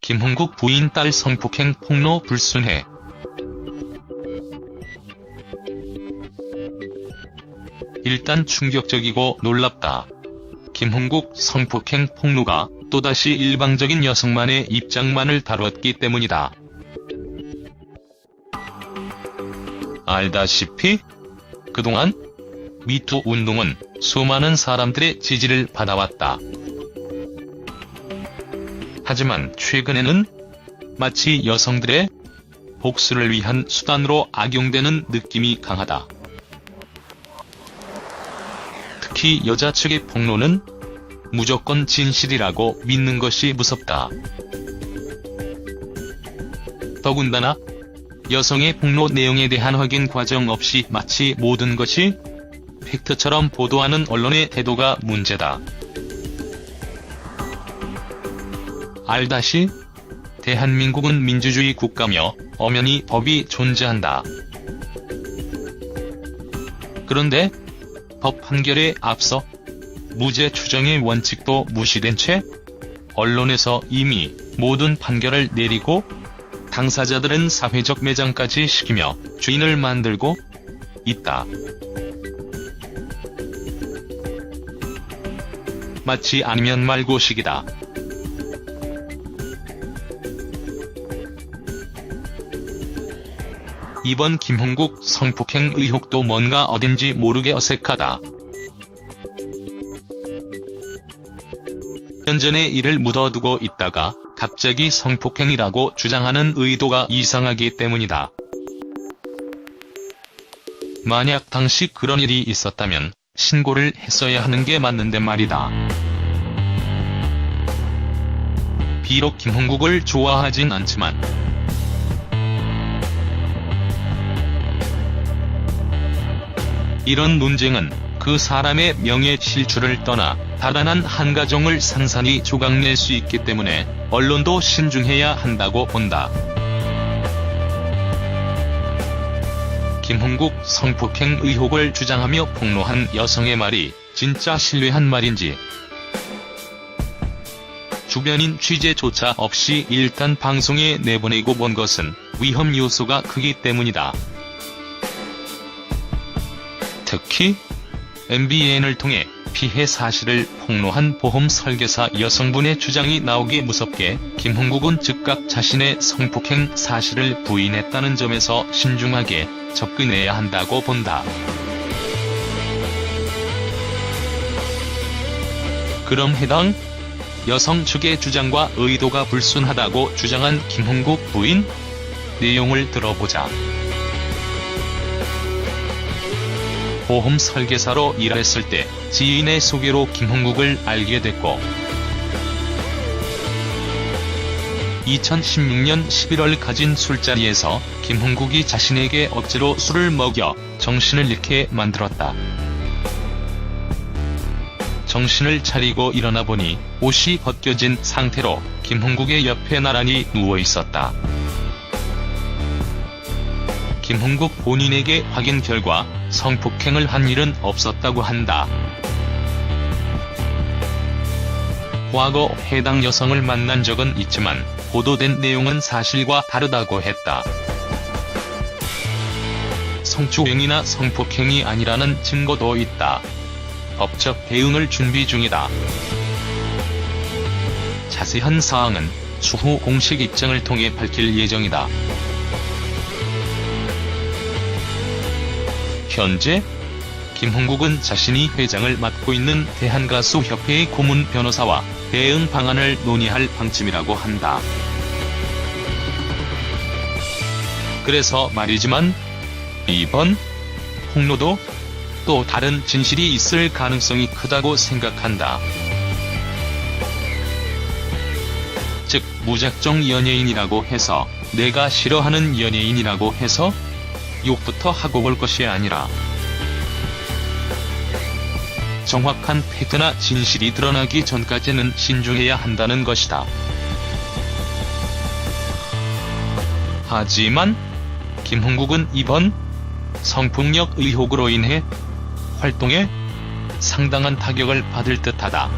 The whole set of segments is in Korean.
김흥국 부인 딸 성폭행 폭로 불순해. 일단 충격적이고 놀랍다. 김흥국 성폭행 폭로가 또다시 일방적인 여성만의 입장만을 다뤘기 때문이다. 알다시피 그동안 미투 운동은 수많은 사람들의 지지를 받아왔다. 하지만 최근에는 마치 여성들의 복수를 위한 수단으로 악용되는 느낌이 강하다. 특히 여자 측의 폭로는 무조건 진실이라고 믿는 것이 무섭다. 더군다나 여성의 폭로 내용에 대한 확인 과정 없이 마치 모든 것이 팩트처럼 보도하는 언론의 태도가 문제다. 알다시 대한민국은 민주주의 국가며 엄연히 법이 존재한다. 그런데 법 판결에 앞서 무죄 추정의 원칙도 무시된 채 언론에서 이미 모든 판결을 내리고 당사자들은 사회적 매장까지 시키며 주인을 만들고 있다. 마치 아니면 말고식이다. 이번 김홍국 성폭행 의혹도 뭔가 어딘지 모르게 어색하다. 년 전에 이를 묻어두고 있다가 갑자기 성폭행이라고 주장하는 의도가 이상하기 때문이다. 만약 당시 그런 일이 있었다면 신고를 했어야 하는 게 맞는데 말이다. 비록 김홍국을 좋아하진 않지만 이런 논쟁은 그 사람의 명예 실추를 떠나 다단한 한 가정을 산산이 조각낼 수 있기 때문에 언론도 신중해야 한다고 본다. 김홍국 성폭행 의혹을 주장하며 폭로한 여성의 말이 진짜 신뢰한 말인지 주변인 취재조차 없이 일단 방송에 내보내고 본 것은 위험 요소가 크기 때문이다. 특히 MBN을 통해 피해 사실을 폭로한 보험 설계사 여성분의 주장이 나오기 무섭게 김홍국은 즉각 자신의 성폭행 사실을 부인했다는 점에서 신중하게 접근해야 한다고 본다. 그럼 해당 여성 측의 주장과 의도가 불순하다고 주장한 김홍국 부인 내용을 들어보자. 보험 설계사로 일했을 때 지인의 소개로 김홍국을 알게 됐고 2016년 11월 가진 술자리에서 김홍국이 자신에게 억지로 술을 먹여 정신을 잃게 만들었다. 정신을 차리고 일어나 보니 옷이 벗겨진 상태로 김홍국의 옆에 나란히 누워 있었다. 김홍국 본인에게 확인 결과 성폭행을 한 일은 없었다고 한다. 과거 해당 여성을 만난 적은 있지만 보도된 내용은 사실과 다르다고 했다. 성추행이나 성폭행이 아니라는 증거도 있다. 법적 대응을 준비 중이다. 자세한 사항은 추후 공식 입장을 통해 밝힐 예정이다. 현재 김홍국은 자신이 회장을 맡고 있는 대한가수협회의 고문 변호사와 대응 방안을 논의할 방침이라고 한다. 그래서 말이지만 이번 폭로도 또 다른 진실이 있을 가능성이 크다고 생각한다. 즉 무작정 연예인이라고 해서 내가 싫어하는 연예인이라고 해서 욕부터 하고 올 것이 아니라 정확한 팩트나 진실이 드러나기 전까지는 신중해야 한다는 것이다. 하지만 김홍국은 이번 성폭력 의혹으로 인해 활동에 상당한 타격을 받을 듯하다.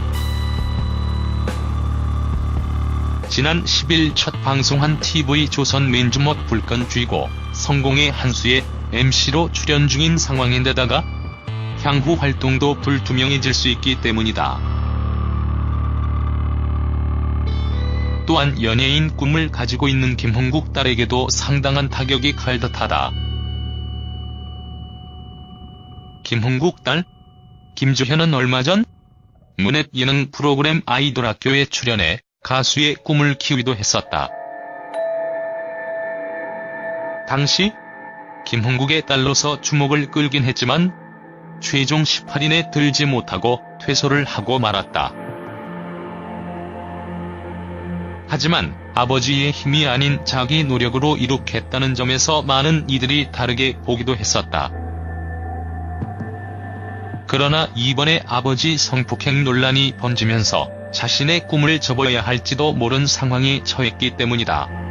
지난 10일 첫 방송한 TV 조선 민주못 불건 쥐고 성공의 한수의 MC로 출연 중인 상황인데다가 향후 활동도 불투명해질 수 있기 때문이다. 또한 연예인 꿈을 가지고 있는 김홍국 딸에게도 상당한 타격이 클 듯하다. 김홍국 딸? 김주현은 얼마 전 문앱 예능 프로그램 아이돌 학교에 출연해 가수의 꿈을 키우기도 했었다. 당시 김홍국의 딸로서 주목을 끌긴 했지만 최종 18인에 들지 못하고 퇴소를 하고 말았다. 하지만 아버지의 힘이 아닌 자기 노력으로 이룩했다는 점에서 많은 이들이 다르게 보기도 했었다. 그러나 이번에 아버지 성폭행 논란이 번지면서 자신의 꿈을 접어야 할지도 모른 상황이 처했기 때문이다.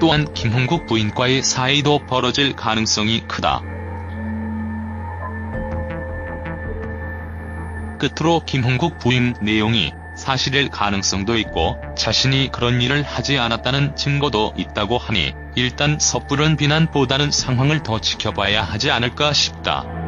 또한 김홍국 부인과의 사이도 벌어질 가능성이 크다. 끝으로 김홍국 부인 내용이 사실일 가능성도 있고 자신이 그런 일을 하지 않았다는 증거도 있다고 하니 일단 섣부른 비난보다는 상황을 더 지켜봐야 하지 않을까 싶다.